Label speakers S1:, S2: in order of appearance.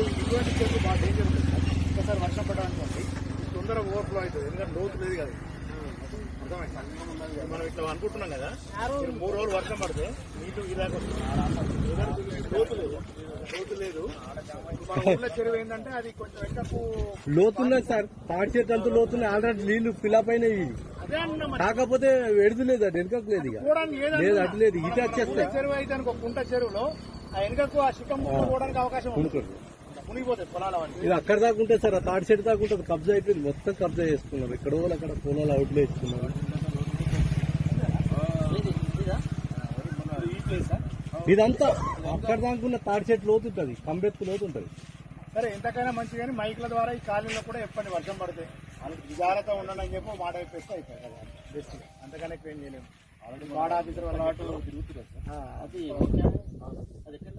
S1: ఇటువంటి చెట్లు బాగా డేంజర్ ఉంటుంది ఒకసారి వర్షం పడడానికి తొందరగా ఓవర్ఫ్లో అవుతుంది ఎందుకంటే లోతు లేదు కదా అర్థమైందా? మనం ఇట్లా అనుకుంటున్నాం కదా మూడు రోజులు వర్షం పడితే నీటు ఇదాకా వస్తుంది లోతు లేదు లోతు లేదు మన ఊళ్ళో చెరువు ఏంటంటే అది కొంచెం ఎక్కువ
S2: లోతున్నది సార్ తాడి చెట్టు అంత లోతున్నాయి ఆల్రెడీ నీళ్ళు ఫిలప్ అయినాయి
S1: అదే
S2: కాకపోతే ఎడుదులేదు అటు వెనుకకు లేదు ఇక లేదు అటు లేదు ఇటు
S1: కుంట
S2: వచ్చేస్తాయి
S1: చెరువు అయితే అనుకో కుంట చెరువులో ఆ వెనుకకు ఆ శిఖం పోవడానికి అవకాశం
S2: కొనుక్కోండి.
S1: మునిగిపోతాయి పొలాల వంటి
S2: ఇది అక్కడ దాకా ఉంటే సార్ ఆ తాడి చెట్టు దాకా ఉంటుంది కబ్జా అయిపోయింది. మొత్తం కబ్జా చేసుకున్నారు. ఇక్కడ వాళ్ళు అక్కడ పొలాలు అవుట్లో
S1: ప్లేస్
S2: ఇదంతా అక్కడ దాకా ఉన్న తాడి చెట్టు లోతుంటది కంబెత్తు లోతుంటది
S1: సరే ఎంతకైనా మంచి కానీ మైకుల ద్వారా ఈ కాలనీలో కూడా ఎప్పటి వర్షం పడితే. జాగ్రత్త ఉండండి అని చెప్పి మాట అయిపోతే అయిపోయి కదా బెస్ట్ అంతకన్నా ఎక్కువ ఏం చేయలేము. వాడ ఆఫీసర్ వాళ్ళ అటు తిరుగుతున్నారు
S3: అది అది ఎక్కడ